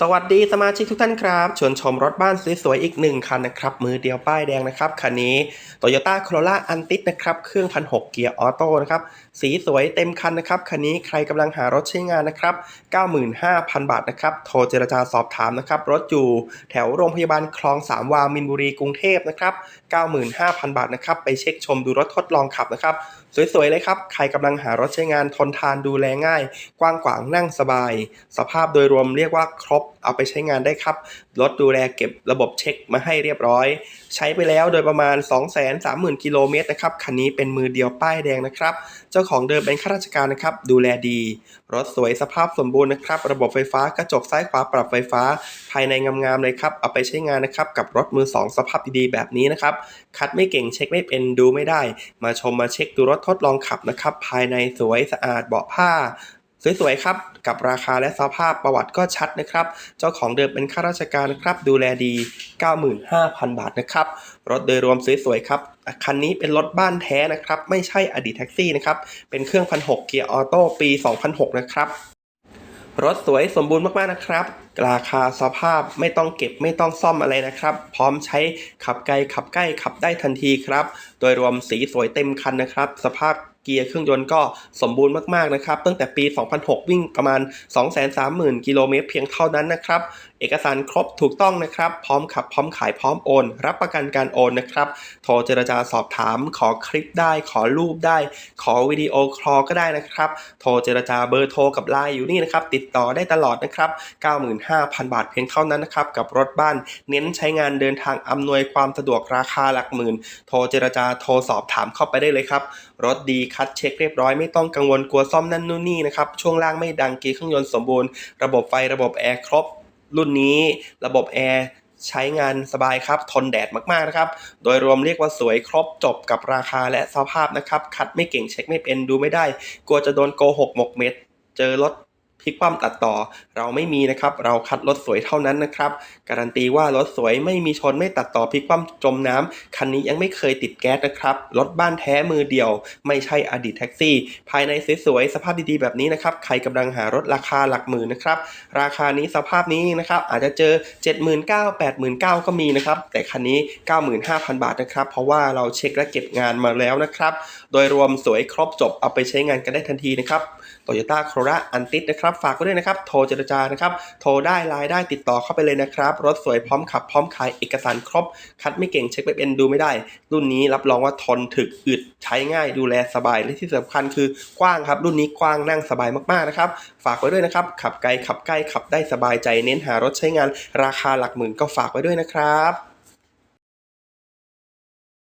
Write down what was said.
สวัสดีสมาชิกทุกท่านครับชวนชมรถบ้านสวยๆอีกหนึ่งคันนะครับ มือเดียวป้ายแดงนะครับ คันนี้ Toyota Corolla a n t i นะครับ เครื่องพันหเกียร์ออโต้นะครับ สีสวยเต็มคันนะครับ คันนี้ใครกำลังหารถใช้งานนะครับ 95,000 บาทนะครับ โทรเจรจาสอบถามนะครับ รถอยู่แถวโรงพยาบาลคลองสามวามินบุรีกรุงเทพนะครับ 95,000 บาทนะครับ ไปเช็คชมดูรถทดลองขับนะครับสวยๆเลยครับ ใครกำลังหารถใช้งานทนทานดูแลง่าย กว้างขวางนั่งสบาย สภาพโดยรวมเรียกว่าครบเอาไปใช้งานได้ครับรถดูแลเก็บระบบเช็คมาให้เรียบร้อย ใช้ไปแล้วโดยประมาณ 230,000กิโลเมตรนะครับคันนี้เป็นมือเดียวป้ายแดงนะครับ เจ้าของเดิมเป็นข้าราชการนะครับ ดูแลดี รถสวยสภาพสมบูรณ์นะครับ ระบบไฟฟ้ากระจกซ้ายขวาปรับไฟฟ้า ภายในงามๆเลยครับ เอาไปใช้งานนะครับ กับรถมือ 2 สภาพดีๆแบบนี้นะครับคัดไม่เก่งเช็คไม่เป็นดูไม่ได้ มาชมมาเช็คดูรถทดลองขับนะครับ ภายในสวยสะอาดเบาะผ้า สวยๆครับ กับราคาและสภาพประวัติก็ชัดนะครับ เจ้าของเดิมเป็นข้าราชการครับ ดูแลดี 95,000 บาทนะครับ รถโดยรวมสวยๆครับ คันนี้เป็นรถบ้านแท้นะครับ ไม่ใช่อดีตแท็กซี่นะครับ เป็นเครื่องพันหกเกียร์ออโต้ปี 2006 นะครับรถสวยสมบูรณ์มากๆนะครับ ราคาสภาพไม่ต้องเก็บไม่ต้องซ่อมอะไรนะครับ พร้อมใช้ขับไกลขับใกล้ขับได้ทันทีครับ โดยรวมสีสวยเต็มคันนะครับ สภาพ เกียร์เครื่องยนต์ก็สมบูรณ์มากๆนะครับ ตั้งแต่ปี 2006 วิ่งประมาณ 230,000 กิโลเมตรเพียงเท่านั้นนะครับ เอกสารครบถูกต้องนะครับ พร้อมขับพร้อมขายพร้อมโอน รับประกันการโอนนะครับ โทรเจรจาสอบถาม ขอคลิปได้ ขอรูปได้ ขอวิดีโอคอลก็ได้นะครับ โทรเจรจาเบอร์โทรกับไลน์อยู่นี่นะครับ ติดต่อได้ตลอดนะครับ 95,000 บาทเพียงเท่านั้นนะครับกับรถบ้านเน้นใช้งานเดินทางอำนวยความสะดวกราคาหลักหมื่น โทรเจรจาโทรสอบถามเข้าไปได้เลยครับรถดีคัดเช็คเรียบร้อยไม่ต้องกังวลกลัวซ่อมนั่นนู่นนี่นะครับ ช่วงล่างไม่ดังเกียร์เครื่องยนต์สมบูรณ์ ระบบไฟระบบแอร์ครบ รุ่นนี้ ระบบแอร์ใช้งานสบายครับ ทนแดดมากๆนะครับ โดยรวมเรียกว่าสวยครบจบกับราคาและสภาพนะครับ คัดไม่เก่งเช็คไม่เป็นดูไม่ได้ กลัวจะโดนโกหกหมกเม็ด เจอรถ พลิกคว่ำตัดต่อเราไม่มีนะครับ เราคัดรถสวยเท่านั้นนะครับ การันตีว่ารถสวยไม่มีชนไม่ตัดต่อพลิกคว่ำจมน้ำคันนี้ยังไม่เคยติดแก๊สนะครับรถบ้านแท้มือเดียว ไม่ใช่อดีตแท็กซี่ ภายในสวยๆสภาพดีๆแบบนี้นะครับใครกำลังหารถราคาหลักหมื่นนะครับราคานี้สภาพนี้นะครับอาจจะเจอ 79,000 89,000ก็มีนะครับแต่คันนี้ 95,000 บาทนะครับ เพราะว่าเราเช็คและเก็บงานมาแล้วนะครับโดยรวมสวยครบจบเอาไปใช้งานกันได้ทันทีนะครับ Toyota Corolla a n t i นะครับฝากไว้ด้วยนะครับ โทรเจรจานะครับ โทรได้ไลน์ได้ติดต่อเข้าไปเลยนะครับ รถสวยพร้อมขับพร้อมขายเอกสารครบ คัดไม่เก่งเช็คไม่เป็นดูไม่ได้ รุ่นนี้รับรองว่าทนถึกอึดใช้ง่ายดูแลสบาย และที่สำคัญคือกว้างครับ รุ่นนี้กว้างนั่งสบายมากๆนะครับ ฝากไว้ด้วยนะครับ ขับไกลขับใกล้ขับได้สบายใจเน้นหารถใช้งานราคาหลักหมื่นก็ฝากไว้ด้วยนะครับ